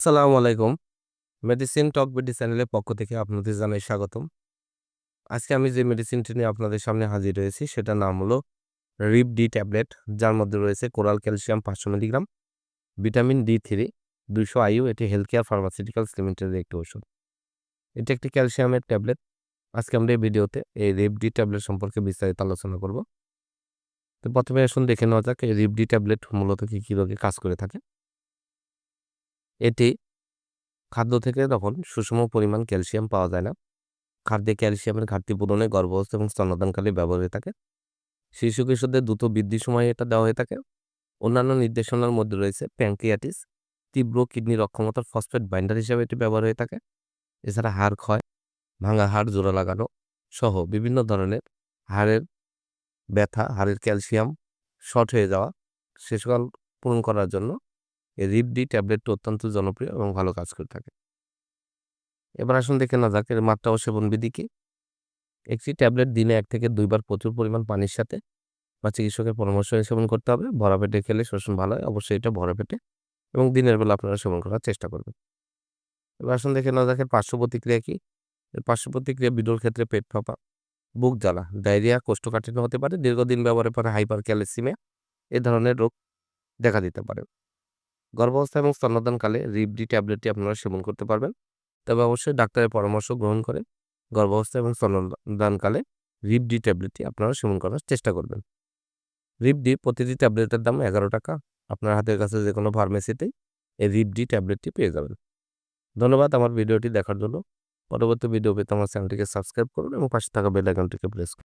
আসসালামু আলাইকুম। মেডিসিন টক বিডি চ্যানেলের পক্ষ থেকে আপনাদের জানাই স্বাগতম। আজকে আমি যে মেডিসিনটি নিয়ে আপনাদের সামনে হাজির হয়েছি, সেটার নাম হলো রিপ ডি ট্যাবলেট যার মধ্যে রয়েছে কোরাল ক্যালসিয়াম পাঁচশো মিলিগ্রাম, ভিটামিন ডি থ্রি দুইশো আইউ এটি হেলথ কেয়ার ফার্মাসিউটিক্যালস লিমিটেডের একটি ওষুধ এটি একটি ক্যালসিয়ামের ট্যাবলেট আজকে আমরা এই ভিডিওতে এই রিপ ডি ট্যাবলেট সম্পর্কে বিস্তারিত আলোচনা করব। তো প্রথমে আসুন দেখে নেওয়া যাক, এই রিপ ডি ট্যাবলেট মূলত কী কী রোগে কাজ করে থাকে। এটি খাদ্য থেকে তখন সুষম পরিমাণ ক্যালসিয়াম পাওয়া যায় না। খাদ্যে ক্যালসিয়ামের ঘাটতি পূরণে গর্ভবস্থ এবং স্তন্যদানকালে ব্যবহার হয়ে থাকে। শিশু কিশোরদের দ্রুত বৃদ্ধির সময় এটা দেওয়া হয়ে থাকে। অন্যান্য নির্দেশনার মধ্যে রয়েছে প্যাঙ্কিয়াটিস তীব্র কিডনির অক্ষমতার ফসফেট বাইন্ডার হিসেবে এটি ব্যবহার হয়ে থাকে। এছাড়া হাড় ক্ষয়, ভাঙা হাড়, জোড়া লাগানো সহ বিভিন্ন ধরনের হাড়ের ব্যথা, হাড়ের ক্যালসিয়াম শর্ট হয়ে যাওয়া, সে সকল পূরণ করার জন্য এই রিপ ডি ট্যাবলেটটি অত্যন্ত জনপ্রিয় এবং ভালো কাজ করে থাকে। এবার আসুন দেখে না যাক, এর মাত্রা ও সেবনবিধি কি? একটি ট্যাবলেট দিনে এক থেকে দুইবার প্রচুর পরিমাণ পানির সাথে বা চিকিৎসকের পরামর্শ সেবন করতে হবে। ভরা পেটে খেলে শোষণ ভালো হয়, অবশ্যই এটা ভরা পেটে এবং দিনের বেলা আপনারা সেবন করার চেষ্টা করবেন। এবার আসুন দেখে না দেখেন পার্শ্ব প্রতিক্রিয়া কি? এর পার্শ্ব প্রতিক্রিয়া বিডোর ক্ষেত্রে পেট ফাঁপা, বুক জ্বালা, ডায়রিয়া, কোষ্ঠকাঠিন্য হতে পারে, দীর্ঘদিন ব্যবহারের পরে হাইপার ক্যালসিমিয়া এ ধরনের রোগ দেখা দিতে পারে। গর্ভাবস্থা এবং স্তন্যদানকালে রিপ ডি ট্যাবলেটটি আপনারা সেবন করতে পারবেন। তবে অবশ্যই ডাক্তারের পরামর্শ গ্রহণ করে গর্ভাবস্থা এবং স্তন্যদানকালে রিপ ডি ট্যাবলেটটি আপনারা সেবন করার চেষ্টা করবেন। রিপ ডি প্রতিটি ট্যাবলেটের দাম এগারো টাকা। আপনার হাতের কাছে যে কোনো ফার্মেসিতেই এই রিপ ডি ট্যাবলেটটি পেয়ে যাবেন। ধন্যবাদ আমার ভিডিওটি দেখার জন্য। পরবর্তী ভিডিও পেতে আমার চ্যানেলটিকে সাবস্ক্রাইব করুন এবং পাশে থাকা বেল আইকনটিকে প্রেস করুন।